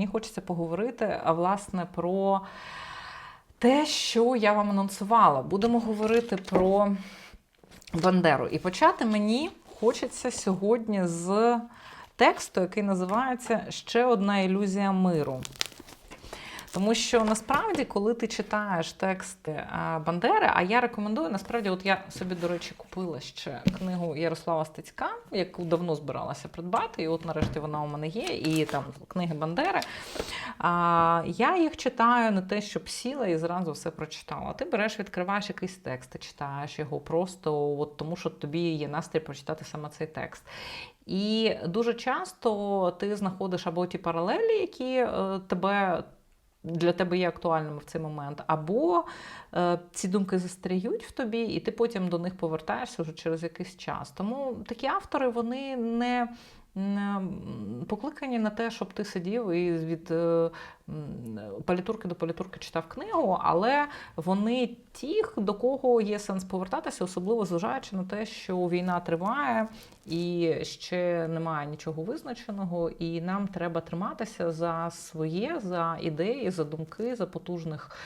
мені хочеться поговорити власне про те, що я вам анонсувала. Будемо говорити про Бандеру. І почати мені хочеться сьогодні з тексту, який називається Ще одна ілюзія миру. Тому що насправді, коли ти читаєш тексти Бандери, а я рекомендую, насправді, от я собі, до речі, купила ще книгу Ярослава Стецька, яку давно збиралася придбати, і от нарешті вона у мене є, і там книги Бандери. А, Я їх читаю не те, щоб сіла і зразу все прочитала. Ти береш, відкриваєш якийсь текст, ти читаєш його просто от тому, що тобі є настрій прочитати саме цей текст. І дуже часто ти знаходиш або ті паралелі, які е, тебе для тебе є актуальними в цей момент, або е, ці думки застряють в тобі, і ти потім до них повертаєшся вже через якийсь час. Тому такі автори вони не покликані на те, щоб ти сидів і від е, палітурки до палітурки читав книгу, але вони ті, до кого є сенс повертатися, особливо зважаючи на те, що війна триває і ще немає нічого визначеного, і нам треба триматися за своє, за ідеї, за думки, за потужних.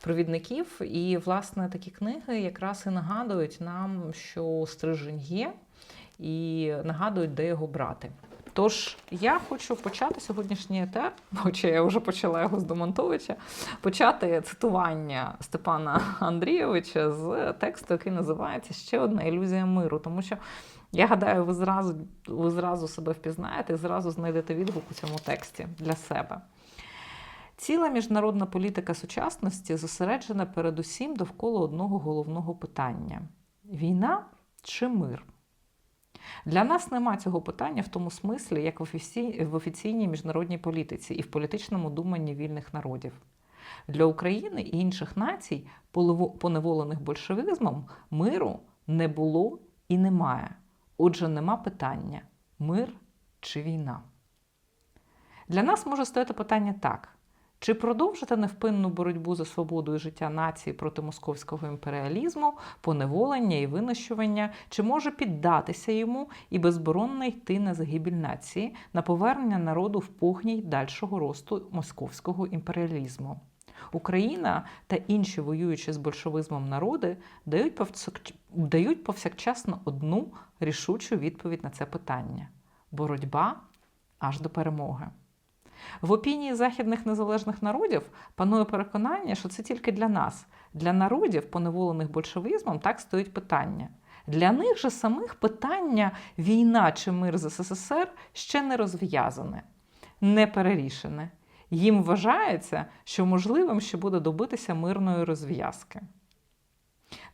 Провідників, і власне такі книги якраз і нагадують нам, що стрижень є, і нагадують, де його брати. Тож я хочу почати сьогоднішній етер, хоча я вже почала його з Домонтовича, почати цитування Степана Андрійовича з тексту, який називається Ще одна ілюзія миру. Тому що я гадаю, ви зразу ви зразу себе впізнаєте і зразу знайдете відгук у цьому тексті для себе. Ціла міжнародна політика сучасності зосереджена передусім довкола одного головного питання: війна чи мир? Для нас нема цього питання в тому смислі, як в офіційній міжнародній політиці і в політичному думанні вільних народів. Для України і інших націй, поневолених большевизмом, миру не було і немає. Отже, нема питання мир чи війна. Для нас може стояти питання так: чи продовжити невпинну боротьбу за свободу і життя нації проти московського імперіалізму, поневолення і винищування, чи може піддатися йому і безборонно йти на загибель нації, на повернення народу в погній дальшого росту московського імперіалізму? Україна та інші воюючі з большевизмом народи дають повсякчасно одну рішучу відповідь на це питання боротьба аж до перемоги. В опінії західних незалежних народів панує переконання, що це тільки для нас, для народів, поневолених большевизмом, так стоїть питання. Для них же самих питання війна чи мир з СССР ще не розв'язане, не перерішене. Їм вважається, що можливим ще буде добитися мирної розв'язки.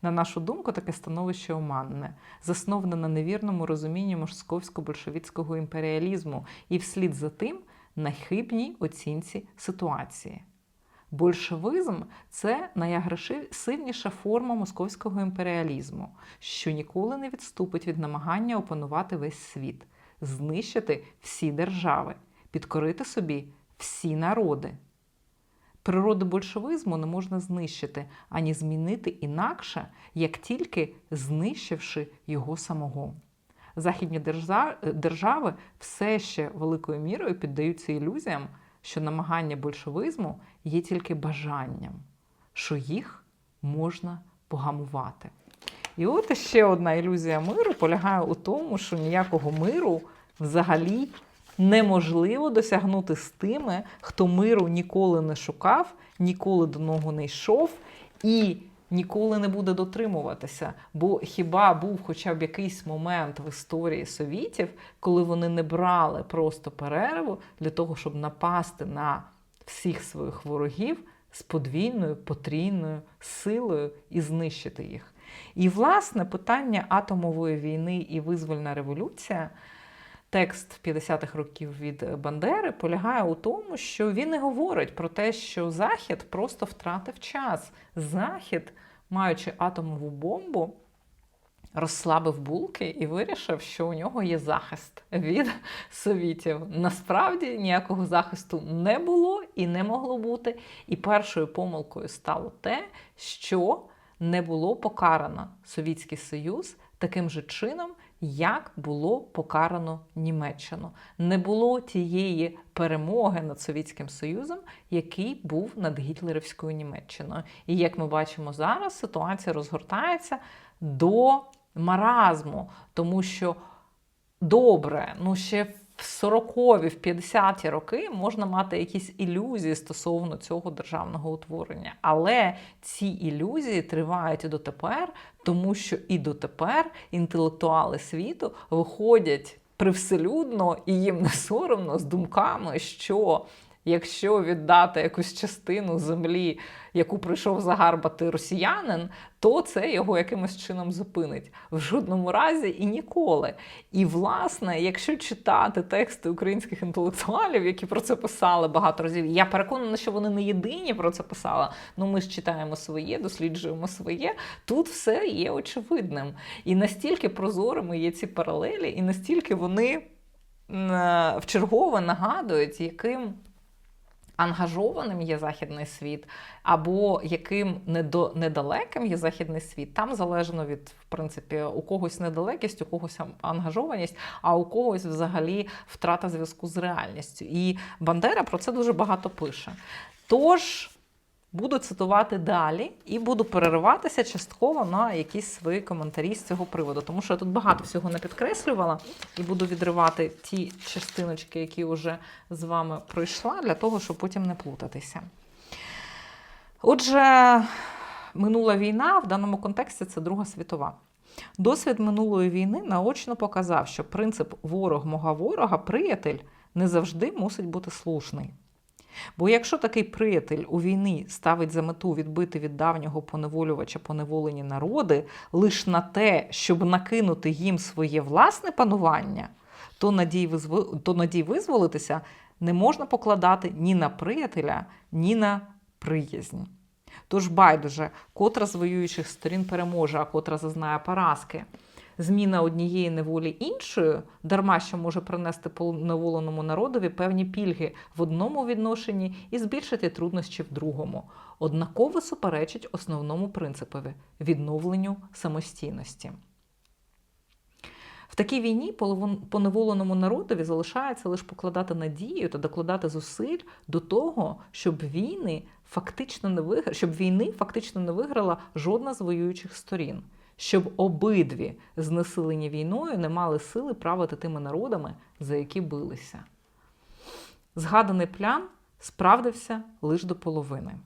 На нашу думку, таке становище оманне, засноване на невірному розумінні московсько-большевицького імперіалізму і вслід за тим на хибній оцінці ситуації. Большевизм це найагресивніша форма московського імперіалізму, що ніколи не відступить від намагання опанувати весь світ, знищити всі держави, підкорити собі всі народи. Природу большевизму не можна знищити ані змінити інакше, як тільки знищивши його самого західні держави все ще великою мірою піддаються ілюзіям, що намагання большевизму є тільки бажанням, що їх можна погамувати. І от ще одна ілюзія миру полягає у тому, що ніякого миру взагалі неможливо досягнути з тими, хто миру ніколи не шукав, ніколи до нього не йшов. і ніколи не буде дотримуватися. Бо хіба був хоча б якийсь момент в історії совітів, коли вони не брали просто перерву для того, щоб напасти на всіх своїх ворогів з подвійною потрійною силою і знищити їх? І, власне, питання атомової війни і визвольна революція. Текст 50-х років від Бандери полягає у тому, що він не говорить про те, що Захід просто втратив час. Захід маючи атомову бомбу, розслабив булки і вирішив, що у нього є захист від совітів. Насправді ніякого захисту не було і не могло бути. І першою помилкою стало те, що не було покарано Совітський Союз таким же чином, як було покарано Німеччину. Не було тієї перемоги над Совєтським Союзом, який був над гітлерівською Німеччиною. І як ми бачимо зараз, ситуація розгортається до маразму, тому що добре, ну ще в 40-ві, в 50-ті роки можна мати якісь ілюзії стосовно цього державного утворення. Але ці ілюзії тривають і дотепер, тому що і дотепер інтелектуали світу виходять привселюдно і їм не соромно з думками, що якщо віддати якусь частину землі, яку прийшов загарбати росіянин, то це його якимось чином зупинить в жодному разі і ніколи. І власне, якщо читати тексти українських інтелектуалів, які про це писали багато разів, я переконана, що вони не єдині про це писали. Ну ми ж читаємо своє, досліджуємо своє. Тут все є очевидним. І настільки прозорими є ці паралелі, і настільки вони в чергове нагадують, яким ангажованим є західний світ, або яким недалеким є західний світ, там залежно від в принципі у когось недалекість, у когось ангажованість, а у когось взагалі втрата зв'язку з реальністю. І Бандера про це дуже багато пише. Тож. Буду цитувати далі і буду перериватися частково на якісь свої коментарі з цього приводу, тому що я тут багато всього не підкреслювала і буду відривати ті частиночки, які вже з вами пройшла, для того, щоб потім не плутатися. Отже, минула війна в даному контексті це Друга світова. Досвід минулої війни наочно показав, що принцип ворог мого ворога, приятель не завжди мусить бути слушний. Бо якщо такий приятель у війни ставить за мету відбити від давнього поневолювача поневолені народи лише на те, щоб накинути їм своє власне панування, то надій, визв... то надій визволитися не можна покладати ні на приятеля, ні на приязнь. Тож байдуже, котра з воюючих сторін переможе, а котра зазнає поразки зміна однієї неволі іншою, дарма що може принести поневоленому народові певні пільги в одному відношенні і збільшити труднощі в другому, однаково суперечить основному принципові відновленню самостійності. В такій війні поневоленому народові залишається лише покладати надію та докладати зусиль до того, щоб війни фактично не виграла, щоб війни фактично не виграла жодна з воюючих сторін щоб обидві знесилені війною не мали сили правити тими народами, за які билися. Згаданий план справдився лише до половини.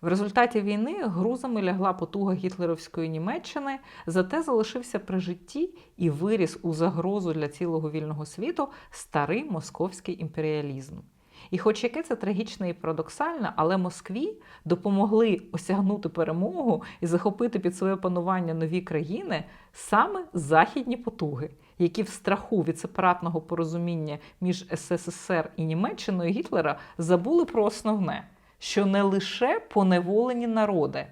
В результаті війни грузами лягла потуга гітлерівської Німеччини, зате залишився при житті і виріс у загрозу для цілого вільного світу старий московський імперіалізм. І, хоч яке це трагічне і парадоксальне, але Москві допомогли осягнути перемогу і захопити під своє панування нові країни саме західні потуги, які в страху від сепаратного порозуміння між СССР і Німеччиною Гітлера забули про основне, що не лише поневолені народи,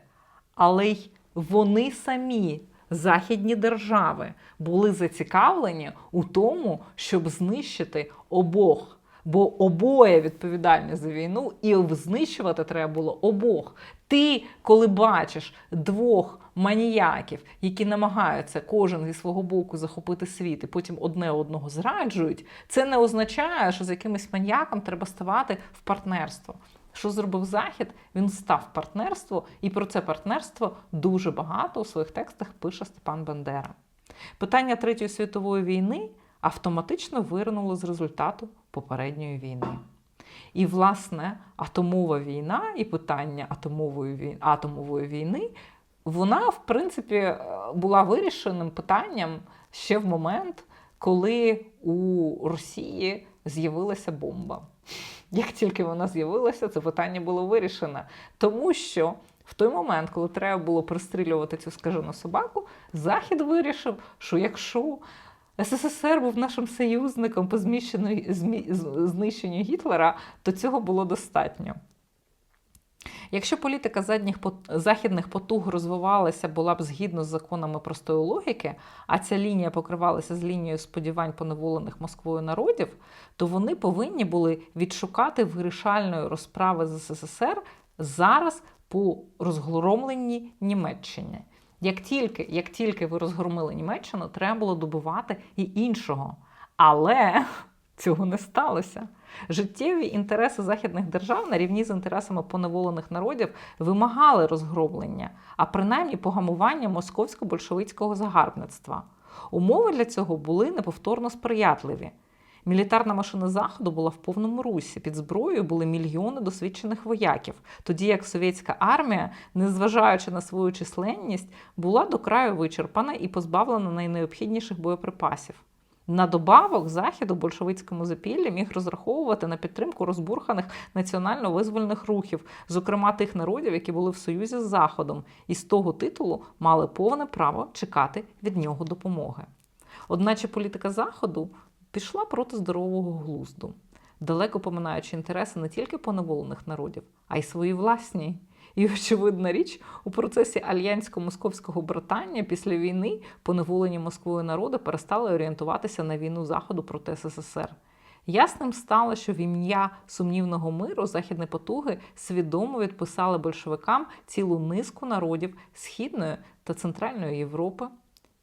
але й вони самі. Західні держави були зацікавлені у тому, щоб знищити обох бо обоє відповідальні за війну, і знищувати треба було обох. Ти, коли бачиш двох маніяків, які намагаються кожен зі свого боку захопити світ, і потім одне одного зраджують, це не означає, що з якимось маніяком треба ставати в партнерство. Що зробив Захід? Він став партнерство, і про це партнерство дуже багато у своїх текстах пише Степан Бандера. Питання Третьої світової війни автоматично виринуло з результату попередньої війни. І, власне, атомова війна і питання атомової війни, атомової війни, вона, в принципі, була вирішеним питанням ще в момент, коли у Росії з'явилася бомба. Як тільки вона з'явилася, це питання було вирішене. Тому що в той момент, коли треба було пристрілювати цю скажену собаку, Захід вирішив, що якщо СССР був нашим союзником по знищенню Гітлера, то цього було достатньо. Якщо політика задніх західних потуг розвивалася, була б згідно з законами простої логіки, а ця лінія покривалася з лінією сподівань поневолених Москвою народів, то вони повинні були відшукати вирішальної розправи з СССР зараз по розгромленій Німеччині. Як тільки, як тільки ви розгромили Німеччину, треба було добувати і іншого. Але цього не сталося. Життєві інтереси західних держав на рівні з інтересами поневолених народів вимагали розгроблення, а принаймні погамування московсько-большевицького загарбництва. Умови для цього були неповторно сприятливі. Мілітарна машина заходу була в повному русі. Під зброєю були мільйони досвідчених вояків, тоді як совєтська армія, незважаючи на свою численність, була до краю вичерпана і позбавлена найнеобхідніших боєприпасів. На добавок захід у большевицькому запіллі міг розраховувати на підтримку розбурханих національно-визвольних рухів, зокрема тих народів, які були в союзі з Заходом, і з того титулу мали повне право чекати від нього допомоги. Одначе політика Заходу пішла проти здорового глузду, далеко поминаючи інтереси не тільки поневолених народів, а й свої власні. І очевидна річ, у процесі альянсько-московського братання після війни поневолені Москвою народи перестали орієнтуватися на війну Заходу проти СССР. Ясним стало, що в ім'я сумнівного миру західні потуги свідомо відписали большевикам цілу низку народів Східної та Центральної Європи,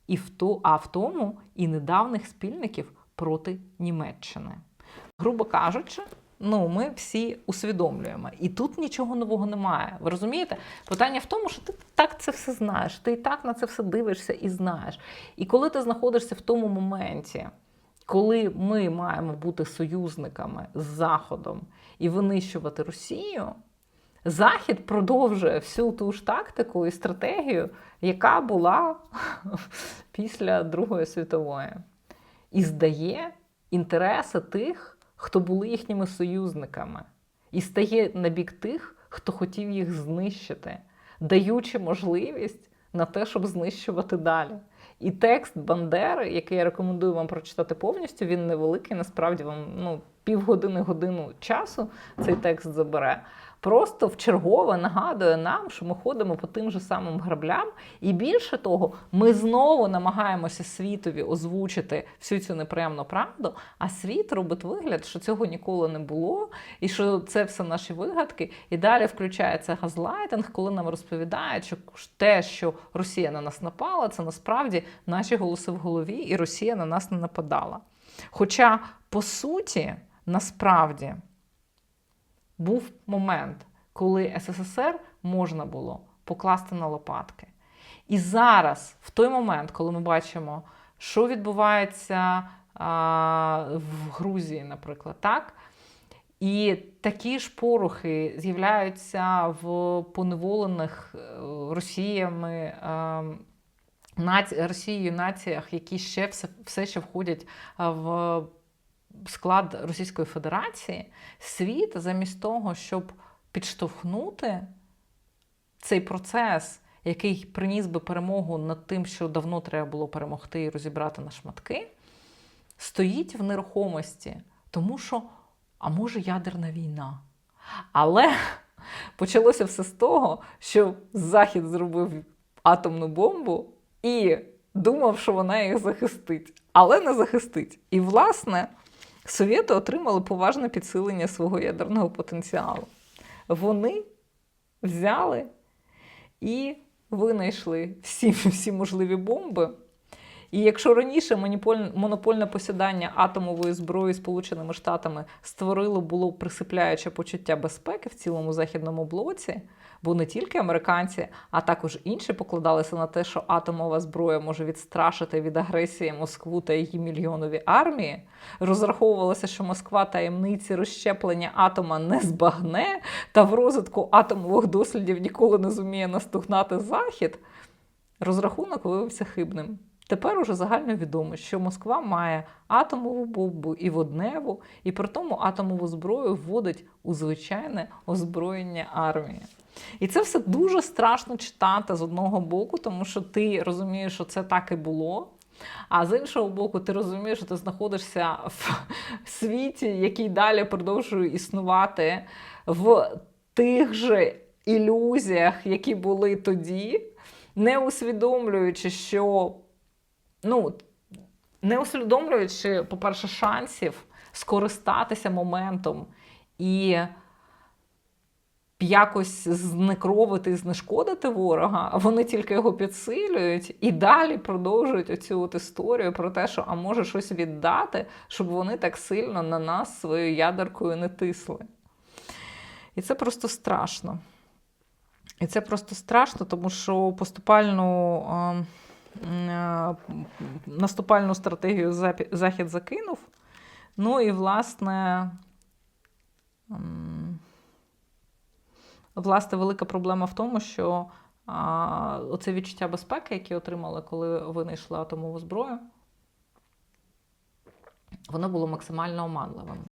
і в то, а в тому і недавних спільників проти Німеччини. Грубо кажучи, ну ми всі усвідомлюємо. І тут нічого нового немає. Ви розумієте? Питання в тому, що ти так це все знаєш, ти і так на це все дивишся і знаєш. І коли ти знаходишся в тому моменті, коли ми маємо бути союзниками з Заходом і винищувати Росію, Захід продовжує всю ту ж тактику і стратегію, яка була після Другої світової, і здає інтереси тих, хто були їхніми союзниками, і стає на бік тих, хто хотів їх знищити, даючи можливість на те, щоб знищувати далі. І текст Бандери, який я рекомендую вам прочитати повністю, він невеликий, насправді вам ну, півгодини годину часу цей текст забере просто вчергове нагадує нам, що ми ходимо по тим же самим граблям, і більше того, ми знову намагаємося світові озвучити всю цю неприємну правду. А світ робить вигляд, що цього ніколи не було, і що це все наші вигадки. І далі включається газлайтинг, коли нам розповідають, що те, що Росія на нас напала, це насправді наші голоси в голові, і Росія на нас не нападала. Хоча, по суті, насправді був момент, коли СССР можна було покласти на лопатки. І зараз, в той момент, коли ми бачимо, що відбувається а, в Грузії, наприклад, так? І такі ж порухи з'являються в поневолених е, Росіями наці... Росією націях, які ще все, все ще входять в склад Російської Федерації, світ замість того, щоб підштовхнути цей процес, який приніс би перемогу над тим, що давно треба було перемогти і розібрати на шматки, стоїть в нерухомості, тому що, а може, ядерна війна. Але почалося все з того, що Захід зробив атомну бомбу і думав, що вона їх захистить, але не захистить. І, власне. Совєти отримали поважне підсилення свого ядерного потенціалу. Вони взяли і винайшли всі, всі можливі бомби. І якщо раніше монопольне посідання атомової зброї Сполученими Штатами створило було присипляюче почуття безпеки в цілому західному блоці, бо не тільки американці, а також інші покладалися на те, що атомова зброя може відстрашити від агресії Москву та її мільйонові армії. Розраховувалося, що Москва таємниці розщеплення атома не збагне, та в розвитку атомових дослідів ніколи не зуміє настугнати захід. Розрахунок виявився хибним. Тепер уже загально відомо, що Москва має атомову бомбу і водневу, і при тому атомову зброю вводить у звичайне озброєння армії. І це все дуже страшно читати з одного боку, тому що ти розумієш, що це так і було. А з іншого боку, ти розумієш, що ти знаходишся в світі, який далі продовжує існувати в тих же ілюзіях, які були тоді, не усвідомлюючи, що ну, не усвідомлюючи, по-перше, шансів скористатися моментом і якось знекровити знешкодити ворога, вони тільки його підсилюють і далі продовжують оцю от історію про те, що а може щось віддати, щоб вони так сильно на нас своєю ядеркою не тисли. І це просто страшно. І це просто страшно, тому що поступальну е, е, наступальну стратегію Захід закинув. Ну і, власне, власне, велика проблема в тому, що оце відчуття безпеки, яке отримали, коли винайшли атомову зброю, воно було максимально оманливим.